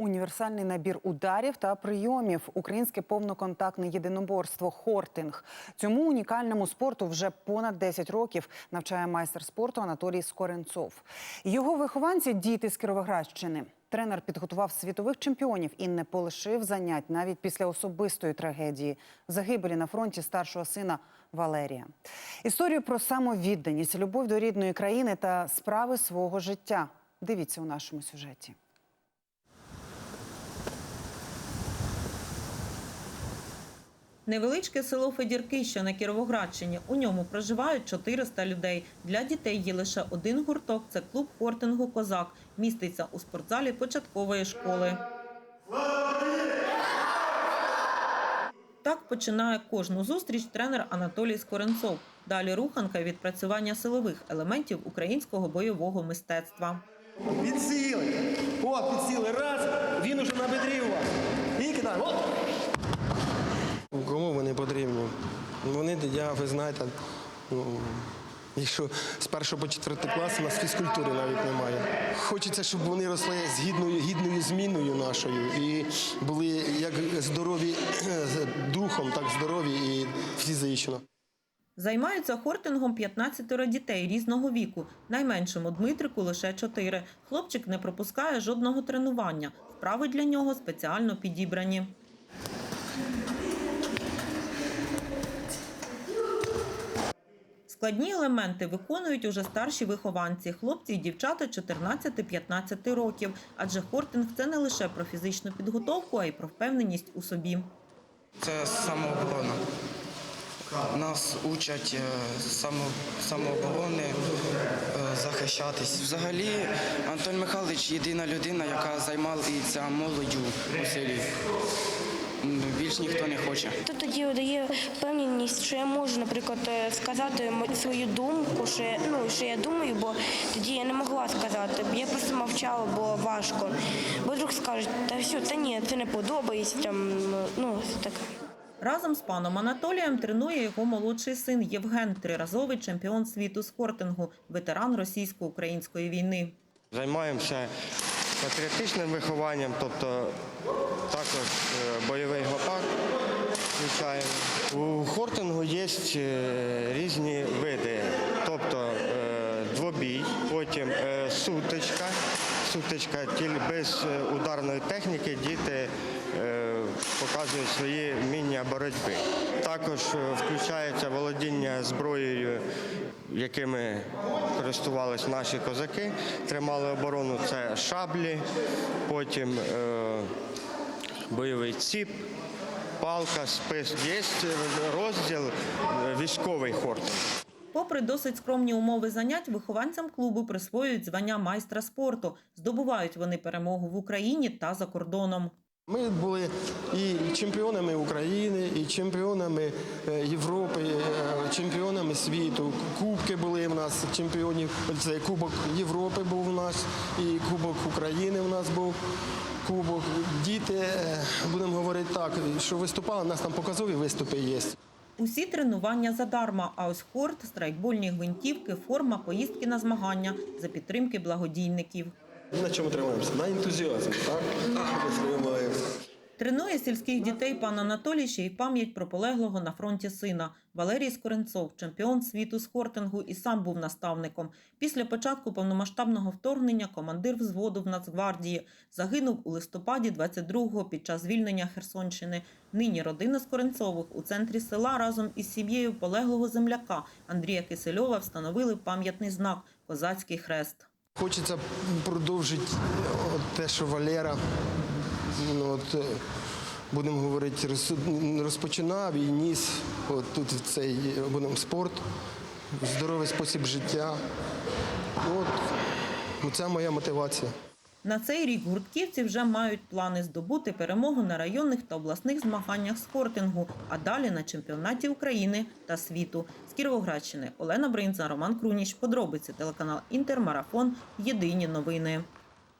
універсальний набір ударів та прийомів, українське повноконтактне єдиноборство Хортинг. Цьому унікальному спорту вже понад 10 років навчає майстер спорту Анатолій Скоренцов. Його вихованці діти з Кіровоградщини. Тренер підготував світових чемпіонів і не полишив занять навіть після особистої трагедії загибелі на фронті старшого сина Валерія. Історію про самовідданість, любов до рідної країни та справи свого життя. Дивіться у нашому сюжеті. Невеличке село Федірки, що на Кіровоградщині. У ньому проживають 400 людей. Для дітей є лише один гурток – це клуб хортингу «Козак». Міститься у спортзалі початкової школи. Так починає кожну зустріч тренер Анатолій Скоренцов. Далі руханка відпрацювання силових елементів українського бойового мистецтва. Підсіли. О, підсіли. Раз. Він уже на бедрі у вас. Ви знаєте, ну, якщо з першого по четвертий клас у нас фізкультури навіть немає. Хочеться, щоб вони росли з гідною, гідною зміною нашою і були як здорові духом, так здорові і фізично. Займаються хортингом 15 дітей різного віку. Найменшому Дмитрику лише 4. Хлопчик не пропускає жодного тренування. Вправи для нього спеціально підібрані. Складні елементи виконують уже старші вихованці, хлопці і дівчата 14-15 років. Адже хортинг це не лише про фізичну підготовку, а й про впевненість у собі. Це самооборона. Нас учать е, само- самооборони, е, захищатись. Взагалі, Антон Михайлович єдина людина, яка займається молоддю у селі. Більш ніхто не хоче. Це тоді дає впевненість, що я можу, наприклад, е, сказати свою думку, що я, ну, що я думаю, бо тоді я не могла сказати. Я просто мовчала, бо важко. Бо вдруг скажуть, та все, та ні, це не подобається. Там, ну, таке. Разом з паном Анатолієм тренує його молодший син Євген, триразовий чемпіон світу з хортингу, ветеран російсько-української війни. Займаємося патріотичним вихованням, тобто також е, бойовий гопак включаємо. У хортингу є е, різні види, тобто е, двобій, потім сутичка. Сутичка без ударної техніки діти показують свої вміння боротьби. Також е, включається володіння зброєю, якими користувалися наші козаки, тримали оборону. Це шаблі, потім е, бойовий ціп, палка, спис. Є розділ е, військовий хортинг. Попри досить скромні умови занять, вихованцям клубу присвоюють звання майстра спорту. Здобувають вони перемогу в Україні та за кордоном. Ми були і чемпіонами України, і чемпіонами е, Європи, е, чемпіонами світу. Кубки були в нас чемпіонів. Це Кубок Європи був у нас, і Кубок України у нас був. Кубок. Діти, е, будемо говорити так, що виступали, у нас там показові виступи є. Усі тренування задарма, а ось хорт, страйкбольні гвинтівки, форма, поїздки на змагання за підтримки благодійників. На чому тримаємося? На ентузіазмі, так? Ми. Тренує сільських дітей пан Анатолій ще й пам'ять про полеглого на фронті сина. Валерій Скоренцов, чемпіон світу з хортингу, і сам був наставником. Після початку повномасштабного вторгнення командир взводу в Нацгвардії загинув у листопаді 22-го під час звільнення Херсонщини. Нині родина Скоренцових у центрі села разом із сім'єю полеглого земляка Андрія Кисельова встановили пам'ятний знак Козацький хрест. Хочеться продовжити е, те, що Валера, ну, от, е, будемо говорити, роз- розпочинав і ніс от тут в цей будемо, спорт, здоровий спосіб життя. От, ну, це моя мотивація. На цей рік гуртківці вже мають плани здобути перемогу на районних та обласних змаганнях спортингу, а далі на чемпіонаті України та світу. З Кіровоградщини Олена Бринза, Роман Круніч. Подробиці телеканал Інтермарафон. Єдині новини.